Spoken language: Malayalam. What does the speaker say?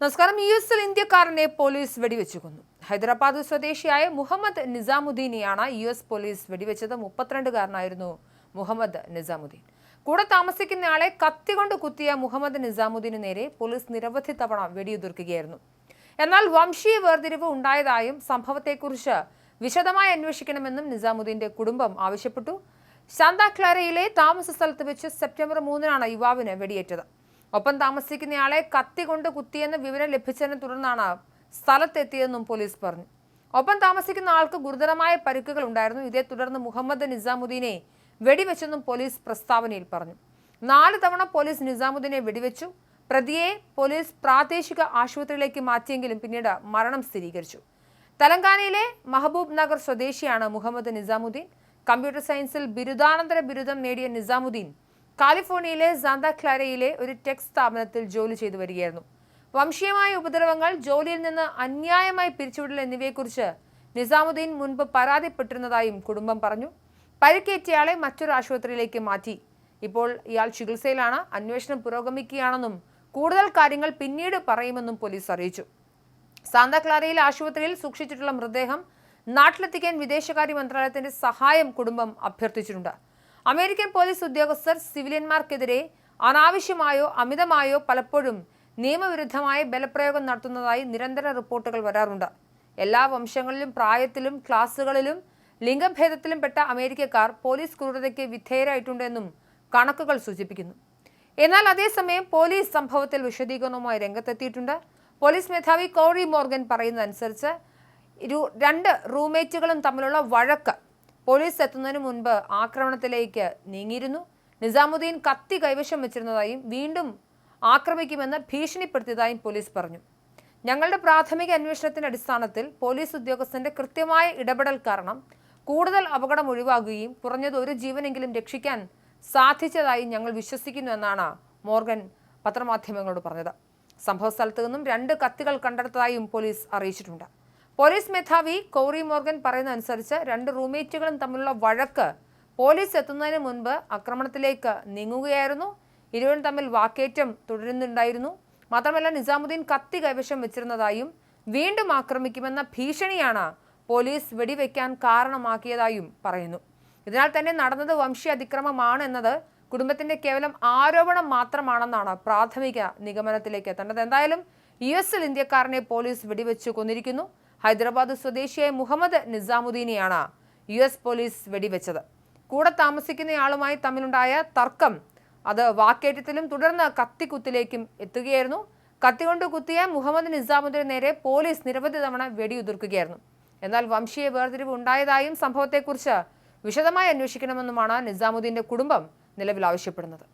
നമസ്കാരം. യു എസിൽ ഇന്ത്യക്കാരനെ പോലീസ് വെടിവെച്ചു കൊന്നു ഹൈദരാബാദ് സ്വദേശിയായ മുഹമ്മദ് നിസാമുദ്ദീനെയാണ് യു എസ് പോലീസ് വെടിവെച്ചത്. മുപ്പത്തിരണ്ടുകാരനായിരുന്നു മുഹമ്മദ് നിസാമുദ്ദീൻ. കൂടെ താമസിക്കുന്നയാളെ കത്തികൊണ്ട് കുത്തിയ മുഹമ്മദ് നിസാമുദ്ദീന് നേരെ പോലീസ് നിരവധി തവണ വെടിയുതിർക്കുകയായിരുന്നു. എന്നാൽ വംശീയ വേർതിരിവ് ഉണ്ടായതായും സംഭവത്തെക്കുറിച്ച് വിശദമായി അന്വേഷിക്കണമെന്നും നിസാമുദ്ദീന്റെ കുടുംബം ആവശ്യപ്പെട്ടു. ശാന്താക്ലാരയിലെ താമസ സ്ഥലത്ത് വെച്ച് സെപ്റ്റംബർ മൂന്നിനാണ് യുവാവിന് വെടിയേറ്റത്. ഒപ്പം താമസിക്കുന്നയാളെ കത്തി കൊണ്ട് കുത്തിയെന്ന് വിവരം ലഭിച്ചതിനെ തുടർന്നാണ് സ്ഥലത്തെത്തിയതെന്നും പോലീസ് പറഞ്ഞു. ഒപ്പം താമസിക്കുന്ന ആൾക്ക് ഗുരുതരമായ പരിക്കുകൾ ഉണ്ടായിരുന്നു. ഇതേ തുടർന്ന് മുഹമ്മദ് നിസാമുദ്ദീനെ വെടിവെച്ചെന്നും പോലീസ് പ്രസ്താവനയിൽ പറഞ്ഞു. നാല് തവണ പോലീസ് നിസാമുദ്ദീനെ വെടിവെച്ചു. പ്രതിയെ പോലീസ് പ്രാദേശിക ആശുപത്രിയിലേക്ക് മാറ്റിയെങ്കിലും പിന്നീട് മരണം സ്ഥിരീകരിച്ചു. തെലങ്കാനയിലെ മഹബൂബ് നഗർ സ്വദേശിയാണ് മുഹമ്മദ് നിസാമുദ്ദീൻ. കമ്പ്യൂട്ടർ സയൻസിൽ ബിരുദാനന്തര ബിരുദം നേടിയ നിസാമുദ്ദീൻ കാലിഫോർണിയയിലെ സാന്താക്ലാരയിലെ ഒരു ടെക് സ്ഥാപനത്തിൽ ജോലി ചെയ്തു വരികയായിരുന്നു. വംശീയമായ ഉപദ്രവങ്ങൾ ജോലിയിൽ നിന്ന് അന്യായമായി പിരിച്ചുവിടൽ എന്നിവയെക്കുറിച്ച് നിസാമുദ്ദീൻ മുൻപ് പരാതിപ്പെട്ടിരുന്നതായും കുടുംബം പറഞ്ഞു. പരിക്കേറ്റയാളെ മറ്റൊരു ആശുപത്രിയിലേക്ക് മാറ്റി. ഇപ്പോൾ ഇയാൾ ചികിത്സയിലാണ് അന്വേഷണം പുരോഗമിക്കുകയാണെന്നും കൂടുതൽ കാര്യങ്ങൾ പിന്നീട് പറയുമെന്നും പോലീസ് അറിയിച്ചു. സാന്താക്ലാരയിലെ ആശുപത്രിയിൽ സൂക്ഷിച്ചിട്ടുള്ള മൃതദേഹം നാട്ടിലെത്തിക്കാൻ വിദേശകാര്യ മന്ത്രാലയത്തിന്റെ സഹായം കുടുംബം അഭ്യർത്ഥിച്ചിട്ടുണ്ട്. അമേരിക്കൻ പോലീസ് ഉദ്യോഗസ്ഥർ സിവിലിയന്മാർക്കെതിരെ അനാവശ്യമായോ അമിതമായോ പലപ്പോഴും നിയമവിരുദ്ധമായ ബലപ്രയോഗം നടത്തുന്നതായി നിരന്തര റിപ്പോർട്ടുകൾ വരാറുണ്ട്. എല്ലാ വംശങ്ങളിലും പ്രായത്തിലും ക്ലാസുകളിലും ലിംഗഭേദത്തിലും പെട്ട അമേരിക്കക്കാർ പോലീസ് ക്രൂരതയ്ക്ക് വിധേയരായിട്ടുണ്ടെന്നും കണക്കുകൾ സൂചിപ്പിക്കുന്നു. എന്നാൽ അതേസമയം പോലീസ് സംഭവത്തിൽ വിശദീകരണവുമായി രംഗത്തെത്തിയിട്ടുണ്ട്. പോലീസ് മേധാവി കോറി മോർഗൻ പറയുന്നതനുസരിച്ച് രണ്ട് റൂംമേറ്റുകളും തമ്മിലുള്ള വഴക്ക് പോലീസ് എത്തുന്നതിന് മുൻപ് ആക്രമണത്തിലേക്ക് നീങ്ങിയിരുന്നു. നിസാമുദ്ദീൻ കത്തി കൈവശം വെച്ചിരുന്നതായും വീണ്ടും ആക്രമിക്കുമെന്ന് ഭീഷണിപ്പെടുത്തിയതായും പോലീസ് പറഞ്ഞു. ഞങ്ങളുടെ പ്രാഥമിക അന്വേഷണത്തിന്റെ അടിസ്ഥാനത്തിൽ പോലീസ് ഉദ്യോഗസ്ഥന്റെ കൃത്യമായ ഇടപെടൽ കാരണം കൂടുതൽ അപകടം ഒഴിവാകുകയും കുറഞ്ഞത് ഒരു ജീവനെങ്കിലും രക്ഷിക്കാൻ സാധിച്ചതായി ഞങ്ങൾ വിശ്വസിക്കുന്നു എന്നാണ് മോർഗൻ പത്രമാധ്യമങ്ങളോട് പറഞ്ഞത്. സംഭവ സ്ഥലത്തു നിന്നും രണ്ട് കത്തികൾ കണ്ടെടുത്തതായും പോലീസ് അറിയിച്ചിട്ടുണ്ട്. പോലീസ് മേധാവി കോറി മോർഗൻ പറയുന്നതനുസരിച്ച് രണ്ട് റൂംമേറ്റുകളും തമ്മിലുള്ള വഴക്ക് പോലീസ് എത്തുന്നതിന് മുൻപ് ആക്രമണത്തിലേക്ക് നീങ്ങുകയായിരുന്നു. ഇരുവരും തമ്മിൽ വാക്കേറ്റം തുടരുന്നുണ്ടായിരുന്നു. മാത്രമല്ല നിസാമുദ്ദീൻ കത്തി കൈവശം വെച്ചിരുന്നതായും വീണ്ടും ആക്രമിക്കുമെന്ന ഭീഷണിയാണ് പോലീസ് വെടിവെക്കാൻ കാരണമാക്കിയതായും പറയുന്നു. ഇതിനാൽ തന്നെ നടന്നത് വംശീയ അതിക്രമമാണ് എന്നത് കുടുംബത്തിന്റെ കേവലം ആരോപണം മാത്രമാണെന്നാണ് പ്രാഥമിക നിഗമനത്തിലേക്ക് എത്തേണ്ടത്. എന്തായാലും യു എസിൽ ഇന്ത്യക്കാരനെ പോലീസ് വെടിവെച്ച് കൊന്നിരിക്കുന്നു. ഹൈദരാബാദ് സ്വദേശിയായ മുഹമ്മദ് നിസാമുദ്ദീനെയാണ് യു എസ് പോലീസ് വെടിവെച്ചത്. കൂടെ താമസിക്കുന്നയാളുമായി തമ്മിലുണ്ടായ തർക്കം അത് വാക്കേറ്റത്തിലും തുടർന്ന് കത്തിക്കുത്തിലേക്കും എത്തുകയായിരുന്നു. കത്തികൊണ്ട് കുത്തിയ മുഹമ്മദ് നിസാമുദ്ദീന് നേരെ പോലീസ് നിരവധി തവണ വെടിയുതിർക്കുകയായിരുന്നു. എന്നാൽ വംശീയ വേർതിരിവ് ഉണ്ടായതായും സംഭവത്തെക്കുറിച്ച് വിശദമായി അന്വേഷിക്കണമെന്നുമാണ് നിസാമുദ്ദീന്റെ കുടുംബം നിലവിൽ ആവശ്യപ്പെടുന്നത്.